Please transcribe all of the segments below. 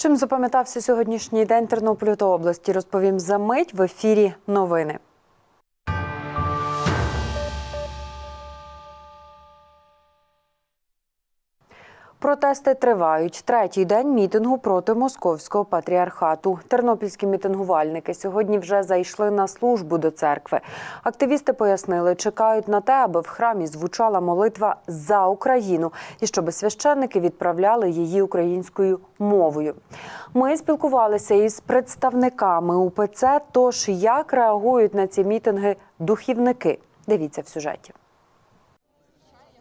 Чим запам'ятався сьогоднішній день Тернополю та області, розповім за мить в ефірі новини. Протести тривають. Третій день мітингу проти московського патріархату. Тернопільські мітингувальники сьогодні вже зайшли на службу до церкви. Активісти пояснили, чекають на те, аби в храмі звучала молитва за Україну і щоб священники відправляли її українською мовою. Ми спілкувалися із представниками УПЦ. Тож як реагують на ці мітинги духівники? Дивіться в сюжеті.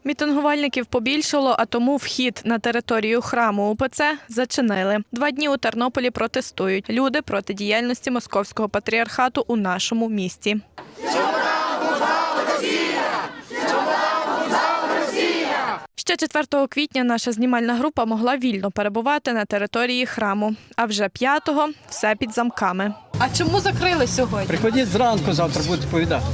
Мітингувальників побільшало, а тому вхід на територію храму УПЦ зачинили. Два дні у Тернополі протестують люди проти діяльності московського патріархату у нашому місті. Ще 4 квітня наша знімальна група могла вільно перебувати на території храму. А вже 5-го все під замками. А чому закрили сьогодні? Приходіть зранку, завтра будете повідати.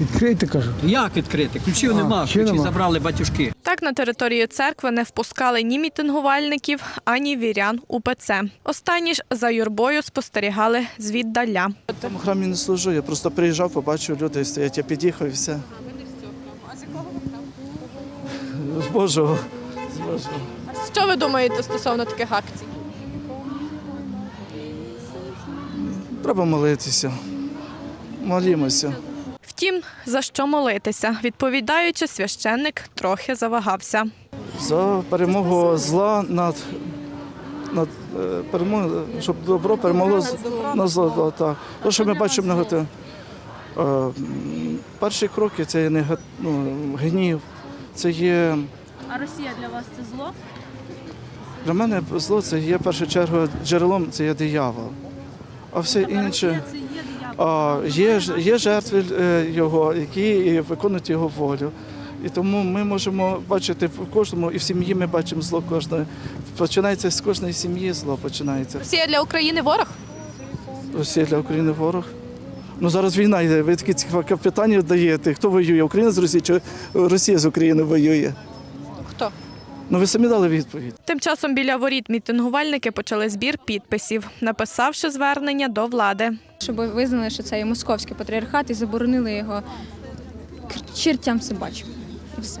Відкрийте, кажу. Як відкрити? Ключів нема, ще ключі нема. забрали батюшки. Так на територію церкви не впускали ні мітингувальників, ані вірян УПЦ. Останні ж за юрбою спостерігали звіддаля. В тому храмі не служу, я просто приїжджав, побачив, люди стоять, я під'їхав і все. А з якого ви З Божого. З Божого. Що ви думаєте стосовно таких акцій? Треба молитися. Молімося. Втім, за що молитися? Відповідаючи, священник трохи завагався. За перемогу зла над, над е, перемогу, щоб добро перемогло на зло. Так. То, що ми бачимо негатив. Е, Перші кроки це є нега- ну, гнів, це є. А Росія для вас це зло? Для мене зло це є в першу чергу джерелом, це є диявол. А все інше. А, є, є жертви е, його, які виконують його волю. І тому ми можемо бачити в кожному, і в сім'ї ми бачимо зло кожної. Починається з кожної сім'ї зло починається. Росія для України ворог? Росія для України ворог. Ну зараз війна йде. Ви такі цікаві питання даєте. Хто воює? Україна з Росією чи Росія з Україною воює? Ну ви самі дали відповідь. Тим часом біля воріт мітингувальники почали збір підписів, написавши звернення до влади. щоб визнали, що це є московський патріархат і заборонили його чертям собачим. І все.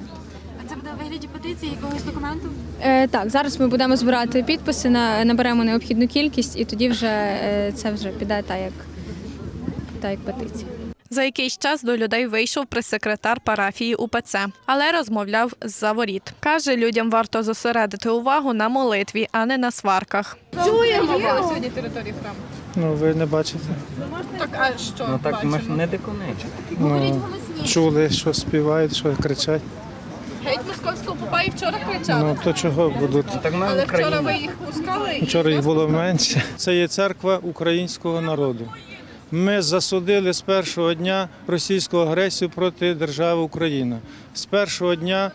А це буде у вигляді петиції якогось документу? Е, так, зараз ми будемо збирати підписи, наберемо необхідну кількість, і тоді вже е, це вже піде так, як, так, як петиція. За якийсь час до людей вийшов прес-секретар парафії УПЦ, але розмовляв з-за воріт. Каже, людям варто зосередити увагу на молитві, а не на сварках. сьогодні території храму. Ну, ви не бачите. Так, а що? Ну так ми ж не дикуни. Ну, чули, що співають, що кричать. Геть московського попа і вчора кричали. Ну, то чого будуть? Так Але вчора ви їх пускали. Вчора їх було менше. Це є церква українського народу. Ми засудили з першого дня російську агресію проти держави Україна. З першого дня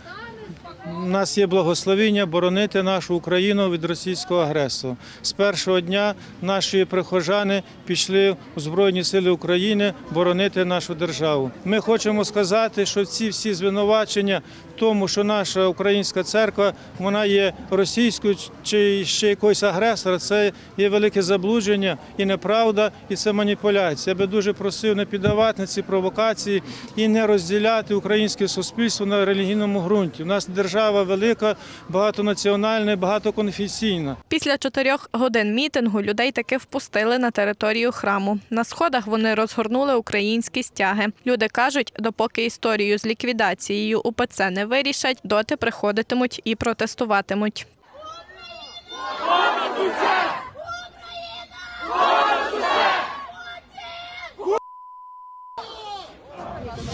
у нас є благословіння боронити нашу Україну від російського агресора. З першого дня наші прихожани пішли у Збройні Сили України боронити нашу державу. Ми хочемо сказати, що ці всі звинувачення в тому, що наша українська церква вона є російською чи ще якогось агресора, це є велике заблудження і неправда, і це маніпуляція. Я би дуже просив не піддавати на ці провокації і не розділяти українське суспільство на релігійному ґрунті. У нас держава держава велика, багатонаціональна, багатоконфесійна. Після чотирьох годин мітингу людей таки впустили на територію храму. На сходах вони розгорнули українські стяги. Люди кажуть, допоки історію з ліквідацією УПЦ не вирішать, доти приходитимуть і протестуватимуть.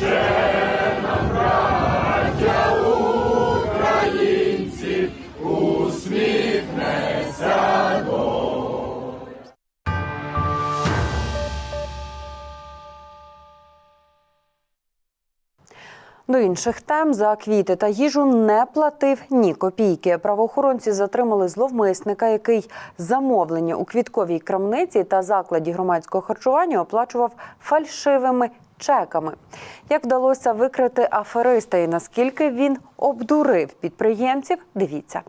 Yeah! До інших тем за квіти та їжу не платив ні копійки. Правоохоронці затримали зловмисника, який замовлення у квітковій крамниці та закладі громадського харчування оплачував фальшивими чеками. Як вдалося викрити афериста і наскільки він обдурив підприємців, дивіться.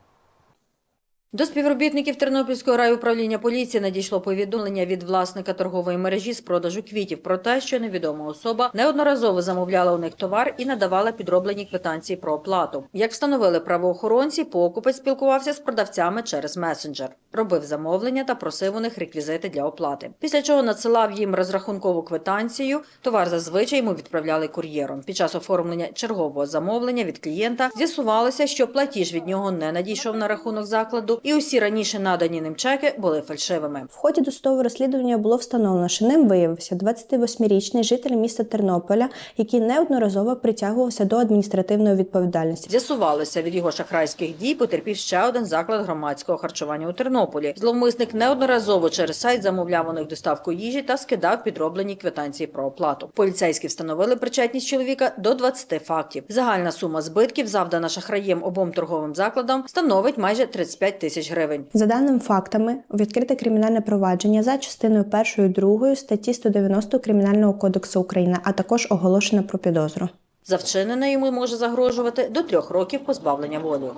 До співробітників Тернопільського райуправління поліції надійшло повідомлення від власника торгової мережі з продажу квітів про те, що невідома особа неодноразово замовляла у них товар і надавала підроблені квитанції про оплату. Як встановили правоохоронці, покупець спілкувався з продавцями через месенджер, робив замовлення та просив у них реквізити для оплати. Після чого надсилав їм розрахункову квитанцію. Товар зазвичай йому відправляли кур'єром. Під час оформлення чергового замовлення від клієнта з'ясувалося, що платіж від нього не надійшов на рахунок закладу, і усі раніше надані ним чеки були фальшивими. В ході досудового розслідування було встановлено, що ним виявився 28-річний житель міста Тернополя, який неодноразово притягувався до адміністративної відповідальності. З'ясувалося, від його шахрайських дій потерпів ще один заклад громадського харчування у Тернополі. Зловмисник неодноразово через сайт замовляв у них доставку їжі та скидав підроблені квитанції про оплату. Поліцейські встановили причетність чоловіка до 20 фактів. Загальна сума збитків, завдана шахраєм обом торговим закладам, становить майже 35 тисяч гривень. За даними фактами, відкрите кримінальне провадження за частиною 1 і 2 статті 190 Кримінального кодексу України, а також оголошено про підозру. За вчинене йому може загрожувати до трьох років позбавлення волі.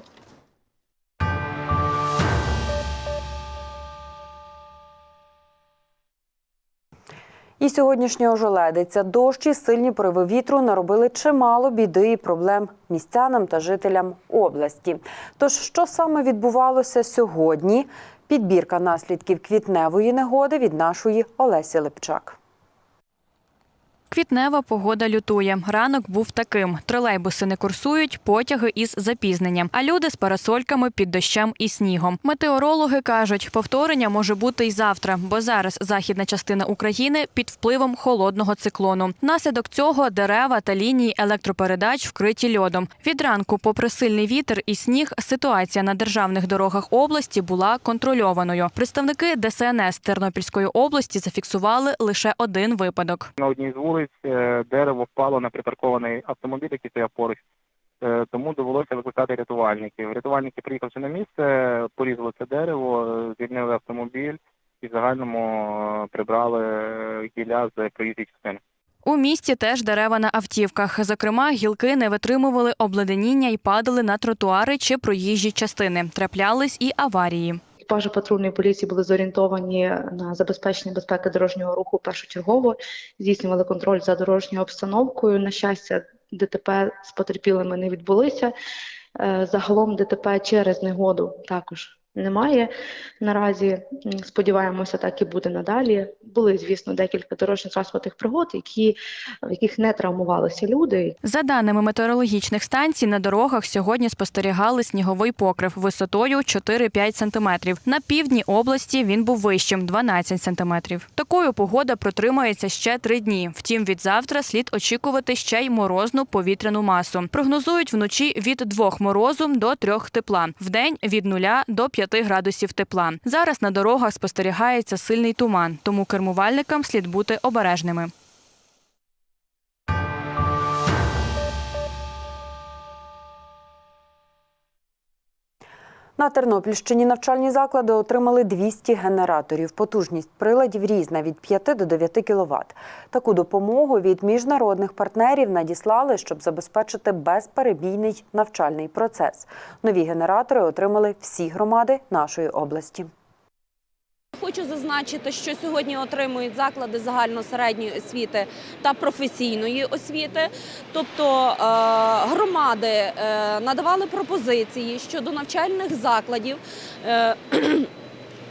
І сьогоднішня ожеледиця, дощ і сильні пориви вітру наробили чимало біди і проблем містянам та жителям області. Тож, що саме відбувалося сьогодні? Підбірка наслідків квітневої негоди від нашої Олесі Липчак. Квітнева погода лютує. Ранок був таким: тролейбуси не курсують, потяги із запізненням, а люди з парасольками під дощем і снігом. Метеорологи кажуть, повторення може бути й завтра, бо зараз західна частина України під впливом холодного циклону. Наслідок цього дерева та лінії електропередач вкриті льодом. Від ранку, попри сильний вітер і сніг, ситуація на державних дорогах області була контрольованою. Представники ДСНС Тернопільської області зафіксували лише один випадок. на одній з вулиць е, дерево впало на припаркований автомобіль, який стояв поруч. Е, Тому довелося викликати рятувальників. Рятувальники, приїхавши на місце, порізали це дерево, звільнили автомобіль і в загальному е, прибрали гілля з проїзної частини. У місті теж дерева на автівках. Зокрема, гілки не витримували обледеніння і падали на тротуари чи проїжджі частини. Траплялись і аварії. Екіпажі патрульної поліції були зорієнтовані на забезпечення безпеки дорожнього руху першочергово, здійснювали контроль за дорожньою обстановкою. На щастя, ДТП з потерпілими не відбулися. Е, Загалом ДТП через негоду також немає. Наразі сподіваємося, так і буде надалі. Були, звісно, декілька дорожньо-транспортних пригод, які, в яких не травмувалися люди, За даними метеорологічних станцій, на дорогах сьогодні спостерігали сніговий покрив висотою 4-5 сантиметрів. На півдні області він був вищим 12 сантиметрів. Такою погода протримається ще три дні. Втім, від завтра слід очікувати ще й морозну повітряну масу. Прогнозують вночі від 2 морозу до 3 тепла, вдень від 0 до 5 градусів тепла. Зараз на дорогах спостерігається сильний туман, тому кермувальникам слід бути обережними. На Тернопільщині навчальні заклади отримали 200 генераторів. Потужність приладів різна від 5 до 9 кВт. Таку допомогу від міжнародних партнерів надіслали, щоб забезпечити безперебійний навчальний процес. Нові генератори отримали всі громади нашої області. Хочу зазначити, що сьогодні отримують заклади загальносередньої освіти та професійної освіти. Тобто е, громади е, надавали пропозиції щодо навчальних закладів.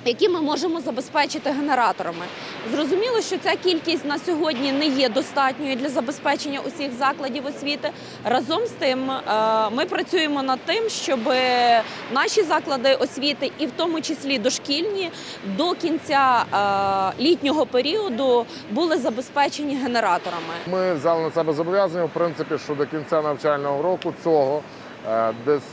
Які ми можемо забезпечити генераторами. Зрозуміло, що ця кількість на сьогодні не є достатньою для забезпечення усіх закладів освіти. Разом з тим, е, ми працюємо над тим, щоб наші заклади освіти, і в тому числі дошкільні, до кінця е, літнього періоду були забезпечені генераторами. Ми взяли на себе зобов'язання, в принципі, що до кінця навчального року цього е, десь,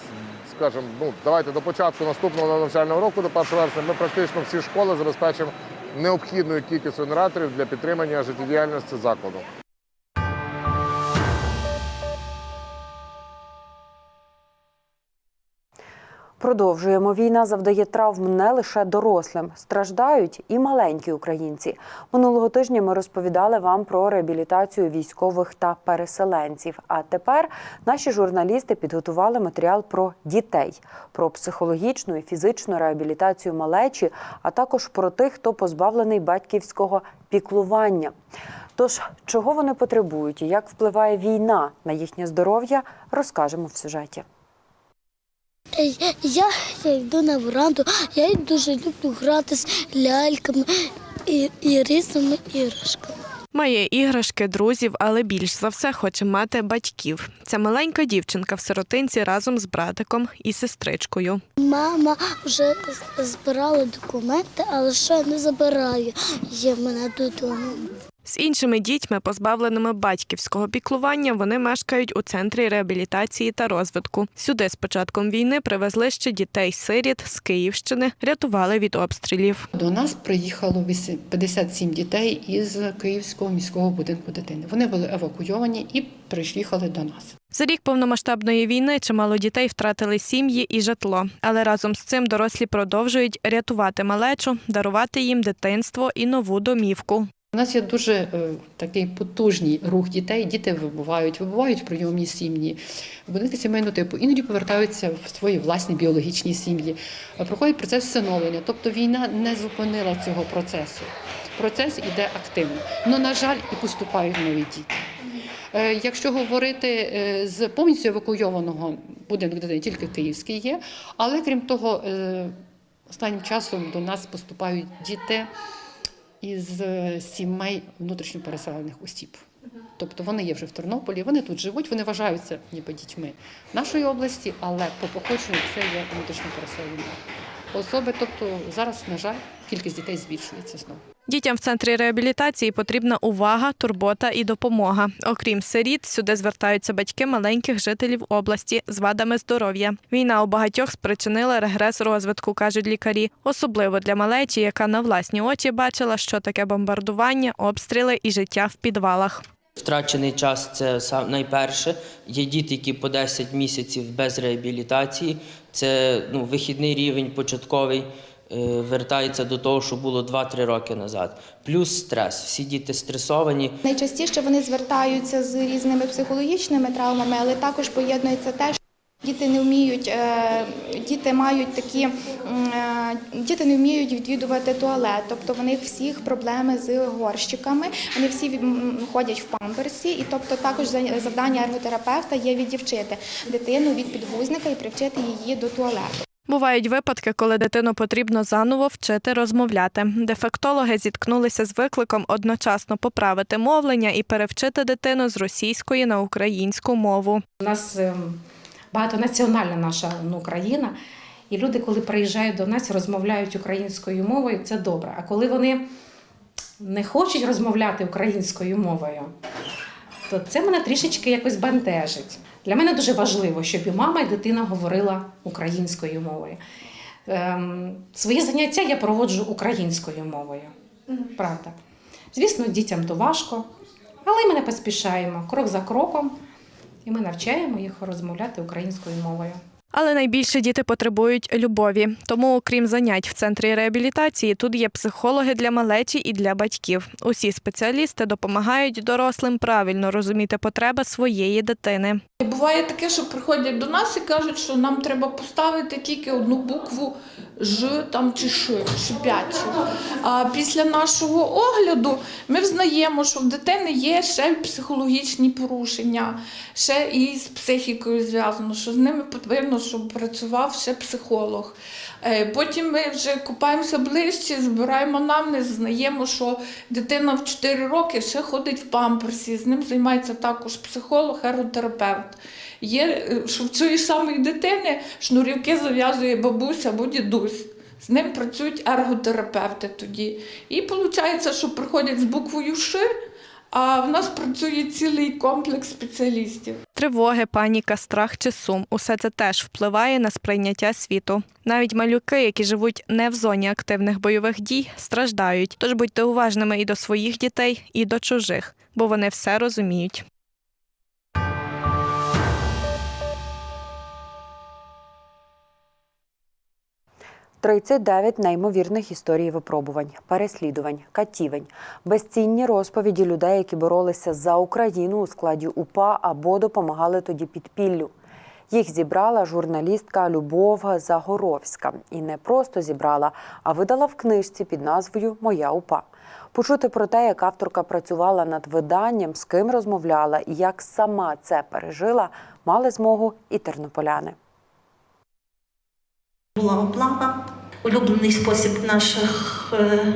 скажімо, ну давайте до початку наступного навчального року, до 1 вересня, ми практично всі школи забезпечимо необхідною кількістю генераторів для підтримання життєдіяльності закладу. Продовжуємо. Війна завдає травм не лише дорослим. Страждають і маленькі українці. Минулого тижня ми розповідали вам про реабілітацію військових та переселенців. А тепер наші журналісти підготували матеріал про дітей, про психологічну і фізичну реабілітацію малечі, а також про тих, хто позбавлений батьківського піклування. Тож, чого вони потребують і як впливає війна на їхнє здоров'я, розкажемо в сюжеті. Я, я йду на веранду, я дуже люблю грати з ляльками і, і різними іграшками. Має іграшки, друзів, але більш за все хоче мати батьків. Ця маленька дівчинка в сиротинці разом з братиком і сестричкою. Мама вже збирала документи, але ще не забирає є мене додому. З іншими дітьми, позбавленими батьківського піклування, вони мешкають у центрі реабілітації та розвитку. Сюди з початком війни привезли ще дітей-сиріт з Київщини, рятували від обстрілів. До нас приїхало вісі- 57 дітей із Київського міського будинку дитини. Вони були евакуйовані і приїхали до нас. За рік повномасштабної війни чимало дітей втратили сім'ї і житло, але разом з цим дорослі продовжують рятувати малечу, дарувати їм дитинство і нову домівку. У нас є дуже е, такий потужний рух дітей. Діти вибувають, вибувають в прийомні сім'ї, будинки сімейного типу, іноді повертаються в свої власні біологічні сім'ї. Е, Проходить процес всиновлення. Тобто війна не зупинила цього процесу. Процес іде активно. Ну, на жаль, і поступають нові діти. Е, Якщо говорити е, з повністю евакуйованого будинку дитини, тільки київський є, але крім того, останнім часом до нас поступають діти із е, сімей внутрішньо переселених осіб. Тобто вони є вже в Тернополі, вони тут живуть, вони вважаються ніби дітьми нашої області, але по походженню це є внутрішньо переселені особи. Тобто зараз, на жаль, кількість дітей збільшується знову. Дітям в центрі реабілітації потрібна увага, турбота і допомога. Окрім сиріт, сюди звертаються батьки маленьких жителів області з вадами здоров'я. Війна у багатьох спричинила регрес розвитку, кажуть лікарі, особливо для малечі, яка на власні очі бачила, що таке бомбардування, обстріли і життя в підвалах. Втрачений час це найперше. Є діти, які по 10 місяців без реабілітації. Це ну, вихідний рівень початковий е, вертається до того, що було 2-3 роки назад. Плюс стрес. Всі діти стресовані. Найчастіше вони звертаються з різними психологічними травмами, але також поєднується те, що діти не вміють, е, діти мають такі, е, діти не вміють відвідувати туалет, тобто в них всіх проблеми з горщиками, вони всі ходять в памперсі, і тобто також за- завдання ерготерапевта є відівчити дитину від підгузника і привчити її до туалету. Бувають випадки, коли дитину потрібно заново вчити розмовляти. Дефектологи зіткнулися з викликом одночасно поправити мовлення і перевчити дитину з російської на українську мову. У нас ем, багатонаціональна наша ну, країна, і люди, коли приїжджають до нас, розмовляють українською мовою, це добре. А коли вони не хочуть розмовляти українською мовою, то це мене трішечки якось бентежить. Для мене дуже важливо, щоб і мама, і дитина говорила українською мовою. Ем, свої заняття я проводжу українською мовою. Правда. Звісно, дітям то важко, але ми не поспішаємо крок за кроком, і ми навчаємо їх розмовляти українською мовою. Але найбільше діти потребують любові. Тому, окрім занять в центрі реабілітації, тут є психологи для малечі і для батьків. Усі спеціалісти допомагають дорослим правильно розуміти потреби своєї дитини. Буває таке, що приходять до нас і кажуть, що нам треба поставити тільки одну букву Ж там чи Ш, шипячу. А після нашого огляду ми взнаємо, що в дитини є ще психологічні порушення, ще і з психікою зв'язано, що з ними потрібно, щоб працював ще психолог. Е, Потім ми вже купаємося ближче, збираємо анамнез, знаємо, що дитина в 4 роки ще ходить в памперсі, з ним займається також психолог, еротерапевт. Є, е, що в цієї самої дитини шнурівки зав'язує бабуся або дідусь. З ним працюють ерготерапевти тоді. І виходить, що приходять з буквою Ш, а в нас працює цілий комплекс спеціалістів. Тривоги, паніка, страх чи сум усе це теж впливає на сприйняття світу. Навіть малюки, які живуть не в зоні активних бойових дій, страждають. Тож будьте уважними і до своїх дітей, і до чужих, бо вони все розуміють. 39 неймовірних історій випробувань, переслідувань, катівень, безцінні розповіді людей, які боролися за Україну у складі УПА або допомагали тоді підпіллю. Їх зібрала журналістка Любов Загоровська. І не просто зібрала, а видала в книжці під назвою Моя УПА. Почути про те, як авторка працювала над виданням, з ким розмовляла і як сама це пережила, мали змогу і тернополяни. Була облава, улюблений спосіб наших е,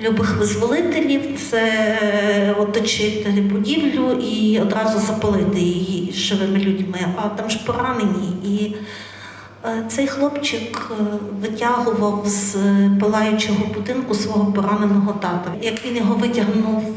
любих визволителів це е, оточити будівлю і одразу запалити її живими людьми, а там ж поранені. І е, цей хлопчик витягував з палаючого будинку свого пораненого тата. Як він його витягнув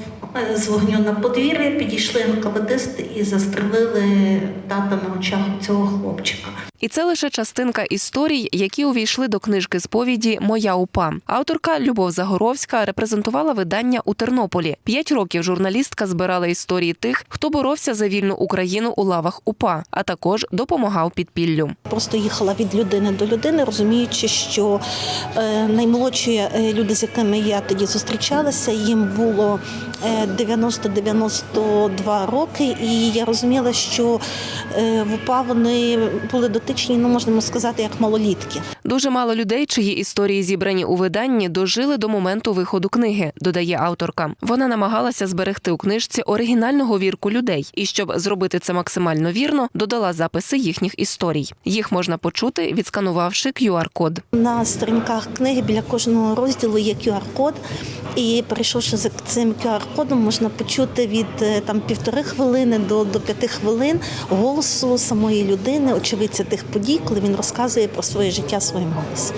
з вогню на подвір'я, підійшли НКВДисти і застрелили тата на очах цього хлопчика. І це лише частинка історій, які увійшли до книжки сповіді Моя УПА. Авторка Любов Загоровська репрезентувала видання у Тернополі. П'ять років журналістка збирала історії тих, хто боровся за вільну Україну у лавах УПА, а також допомагав підпіллю. Просто їхала від людини до людини, розуміючи, що е, наймолодші е, люди, з якими я тоді зустрічалася, їм було 90-92 роки, і я розуміла, що е, в УПА вони були дотичні, ну можна сказати, як малолітки. Дуже мало людей, чиї історії зібрані у виданні, дожили до моменту виходу книги, додає авторка. Вона намагалася зберегти у книжці оригінального вірку людей, і щоб зробити це максимально вірно, додала записи їхніх історій. Їх можна почути, відсканувавши QR-код. На сторінках книги біля кожного розділу є QR-код, і перейшовши за цим QR-кодом, можна почути від е, там півтори хвилини до, до п'яти хвилин голосу самої людини, очевидця тих подій, коли він розказує про своє життя своїм голосом.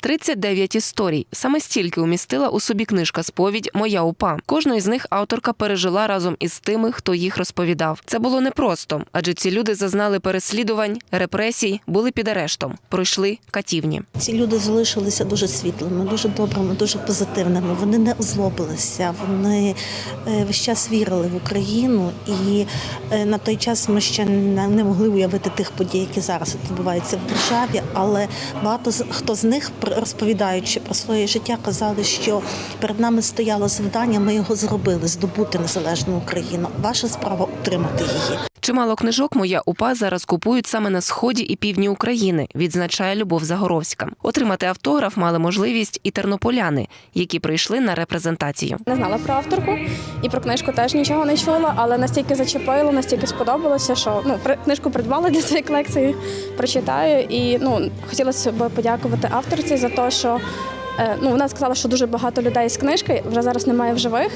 39 історій. Саме стільки умістила у собі книжка сповідь Моя упа. Кожну із них авторка пережила разом із тими, хто їх розповідав. Це було непросто, адже ці люди зазнали переслідувань, репресій, були під арештом, пройшли катівні. Ці люди залишилися дуже світлими, дуже добрими, дуже позитивними. Вони не озлобилися, вони е, весь час вірили в Україну, і е, на той час ми ще не могли уявити тих подій, які зараз відбуваються в державі. Але багато хто з них, розповідаючи про своє життя, казали, що перед нами стояло завдання, ми його зробили здобути незалежну Україну. Ваша справа утримати її. Чимало книжок моя упа зараз купують саме на сході і півдні України, відзначає Любов Загоровська. Отримати автограф мали можливість і тернополяни, які прийшли на репрезентацію. Не знала про авторку і про книжку теж нічого не чула, але настільки зачепило, настільки сподобалося, що ну при- книжку придбала для своєї колекції, прочитаю. І ну хотілося б подякувати авторці за те, що е, ну вона сказала, що дуже багато людей з книжки вже зараз немає в живих.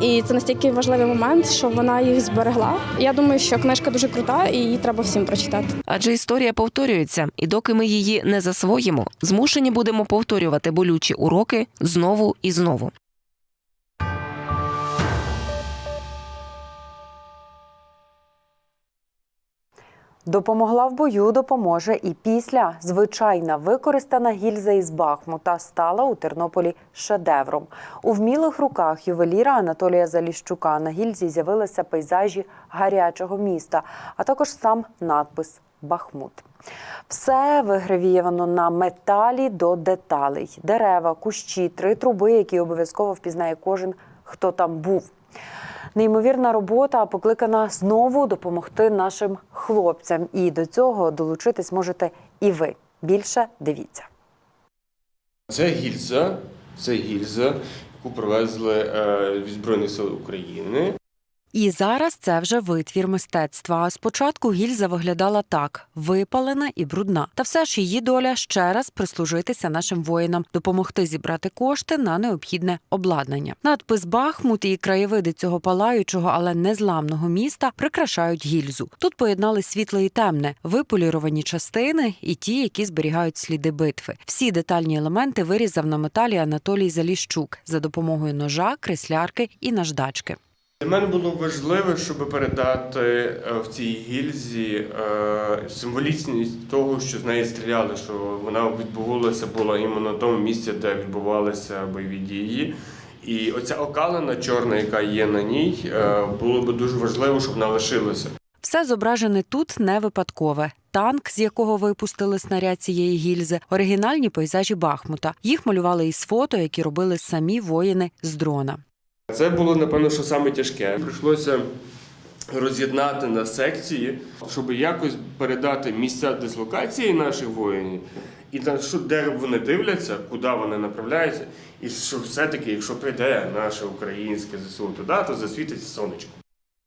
І це настільки важливий момент, що вона їх зберегла. Я думаю, що книжка дуже крута і її треба всім прочитати. Адже історія повторюється, і доки ми її не засвоїмо, змушені будемо повторювати болючі уроки знову і знову. Допомогла в бою, допоможе і після. Звичайна використана гільза із Бахмута стала у Тернополі шедевром. У вмілих руках ювеліра Анатолія Заліщука на гільзі з'явилися пейзажі гарячого міста, а також сам надпис Бахмут. Все вигравіювано на металі до деталей: дерева, кущі, три труби, які обов'язково впізнає кожен, хто там був. Неймовірна робота покликана знову допомогти нашим хлопцям. І до цього долучитись можете і ви. Більше дивіться. Це гільза, це гільза, яку привезли е, від Збройних сил України. І зараз це вже витвір мистецтва. А спочатку гільза виглядала так: випалена і брудна. Та все ж її доля ще раз прислужитися нашим воїнам, допомогти зібрати кошти на необхідне обладнання. Надпис Бахмут і краєвиди цього палаючого, але незламного міста прикрашають гільзу. Тут поєднали світле і темне, виполіровані частини і ті, які зберігають сліди битви. Всі детальні елементи вирізав на металі Анатолій Заліщук за допомогою ножа, креслярки і наждачки. Для мене було важливо, щоб передати е, в цій гільзі е, символічність того, що з неї стріляли, що вона відбувалася була іменно на тому місці, де відбувалися бойові дії. І оця окалина чорна, яка є на ній, е, було б дуже важливо, щоб вона лишилася. Все зображене тут не випадкове. Танк, з якого випустили снаряд цієї гільзи, оригінальні пейзажі Бахмута. Їх малювали із фото, які робили самі воїни з дрона. Це було, напевно, що саме тяжке. Прийшлося роз'єднати на секції, щоб якось передати місця дислокації наших воїнів, і там, що, де вони дивляться, куди вони направляються, і що все-таки, якщо прийде наше українське ЗСУ туди, то засвітиться сонечко.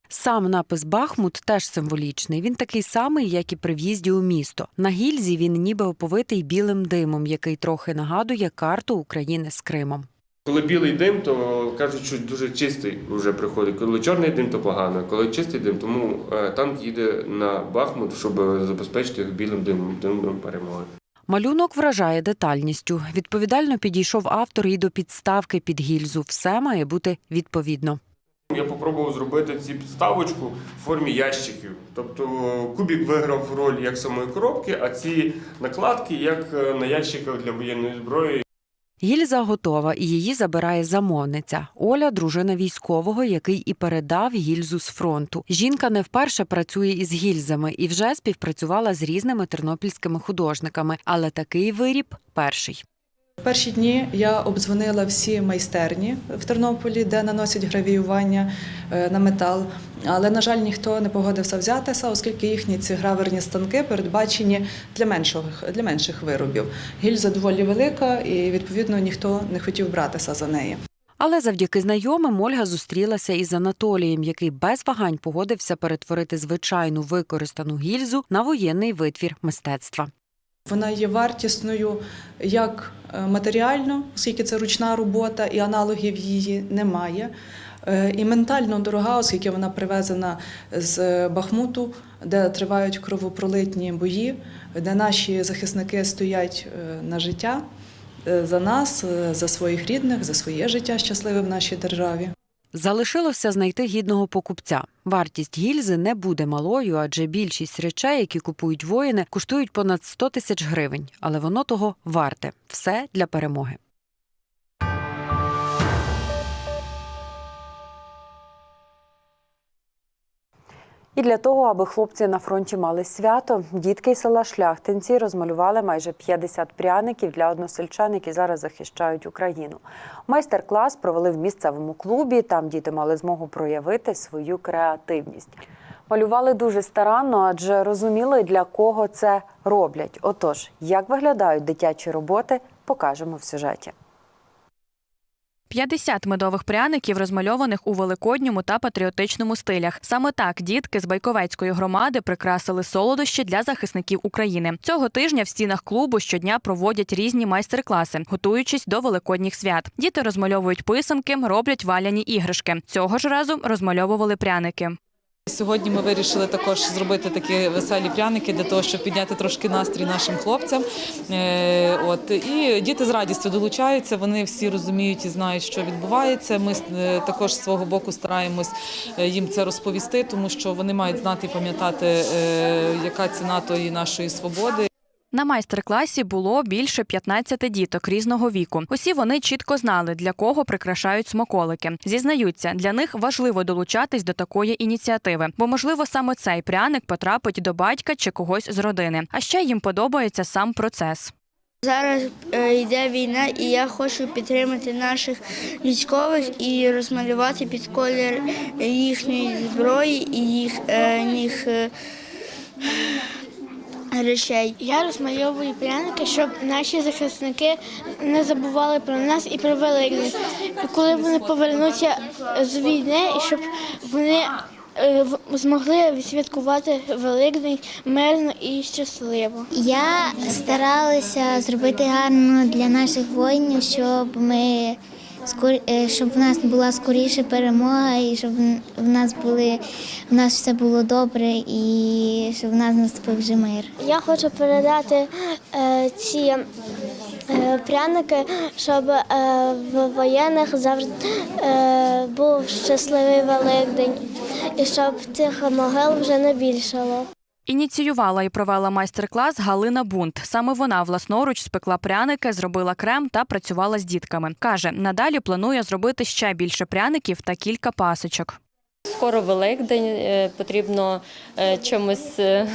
Сам напис Бахмут теж символічний. Він такий самий, як і при в'їзді у місто. На гільзі він ніби оповитий білим димом, який трохи нагадує карту України з Кримом. Коли білий дим, то кажуть, що дуже чистий вже приходить. Коли чорний дим, то погано. Коли чистий дим, тому е, танк їде на Бахмут, щоб забезпечити його білим димом, димом перемоги. Малюнок вражає детальністю. Відповідально підійшов автор і до підставки під гільзу. Все має бути відповідно. Я спробував зробити ці підставочку в формі ящиків. Тобто кубік виграв роль як самої коробки, а ці накладки як е, на ящиках для воєнної зброї. Гільза готова, і її забирає замовниця. Оля, дружина військового, який і передав гільзу з фронту. Жінка не вперше працює із гільзами і вже співпрацювала з різними тернопільськими художниками, але такий виріб перший. Перші дні я обдзвонила всі майстерні в Тернополі, де наносять гравіювання е, на метал. Але, на жаль, ніхто не погодився взятися, оскільки їхні ці граверні станки передбачені для менших, для менших виробів. Гільза доволі велика, і відповідно ніхто не хотів братися за неї. Але завдяки знайомим Ольга зустрілася із Анатолієм, який без вагань погодився перетворити звичайну використану гільзу на воєнний витвір мистецтва. Вона є вартісною як матеріально, оскільки це ручна робота і аналогів її немає. е, І ментально дорога, оскільки вона привезена з Бахмуту, де тривають кровопролитні бої, де наші захисники стоять е, на життя е, за нас, е, за своїх рідних, за своє життя щасливе в нашій державі. Залишилося знайти гідного покупця. Вартість гільзи не буде малою, адже більшість речей, які купують воїни, коштують понад 100 тисяч гривень, але воно того варте. Все для перемоги. І для того, аби хлопці на фронті мали свято, дітки із села Шляхтинці розмалювали майже 50 пряників для односельчан, які зараз захищають Україну. Майстер-клас провели в місцевому клубі. Там діти мали змогу проявити свою креативність. Малювали дуже старанно, адже розуміли, для кого це роблять. Отож, як виглядають дитячі роботи, покажемо в сюжеті. 50 медових пряників, розмальованих у великодньому та патріотичному стилях. Саме так дітки з Байковецької громади прикрасили солодощі для захисників України. Цього тижня в стінах клубу щодня проводять різні майстер-класи, готуючись до великодніх свят. Діти розмальовують писанки, роблять валяні іграшки. Цього ж разу розмальовували пряники. Сьогодні ми вирішили також зробити такі веселі пряники для того, щоб підняти трошки настрій нашим хлопцям. Е, От і діти з радістю долучаються. Вони всі розуміють і знають, що відбувається. Ми е, також з свого боку стараємось е, їм це розповісти, тому що вони мають знати і пам'ятати, яка ціна тої нашої свободи. На майстер-класі було більше 15 діток різного віку. Усі вони чітко знали, для кого прикрашають смаколики. Зізнаються, для них важливо долучатись до такої ініціативи, бо можливо саме цей пряник потрапить до батька чи когось з родини. А ще їм подобається сам процес. Зараз е, йде війна, і я хочу підтримати наших військових і розмалювати під колір їхньої зброї і їх, е, їх е, речей. Я розмальовую пряники, щоб наші захисники не забували про нас і про Великдень. Коли вони повернуться з війни, і щоб вони е, змогли відсвяткувати Великдень мирно і щасливо. Я старалася зробити гарно для наших воїнів, щоб ми щоб в нас була скоріше перемога, і щоб в нас були в нас все було добре, і щоб в нас наступив вже мир. Я хочу передати е, ці е, пряники, щоб е, в воєнних завжди е, був щасливий Великдень і щоб цих могил вже не більшало. Ініціювала і провела майстер-клас Галина Бунт. Саме вона власноруч спекла пряники, зробила крем та працювала з дітками. Каже, надалі планує зробити ще більше пряників та кілька пасочок. Скоро Великдень, е, потрібно е, чимось е,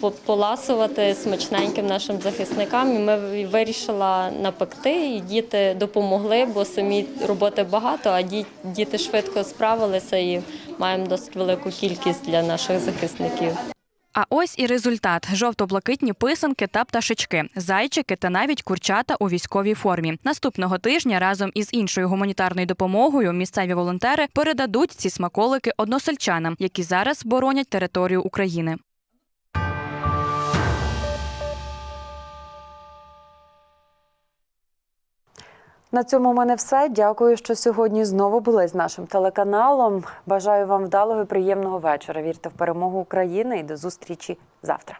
по- поласувати смачненьким нашим захисникам. І ми вирішила напекти, і діти допомогли, бо самі роботи багато, а діти швидко справилися і маємо досить велику кількість для наших захисників. А ось і результат: жовто-блакитні писанки та пташечки, зайчики та навіть курчата у військовій формі. Наступного тижня разом із іншою гуманітарною допомогою місцеві волонтери передадуть ці смаколики односельчанам, які зараз боронять територію України. На цьому у мене все. Дякую, що сьогодні знову були з нашим телеканалом. Бажаю вам вдалого і приємного вечора. Вірте в перемогу України і до зустрічі завтра.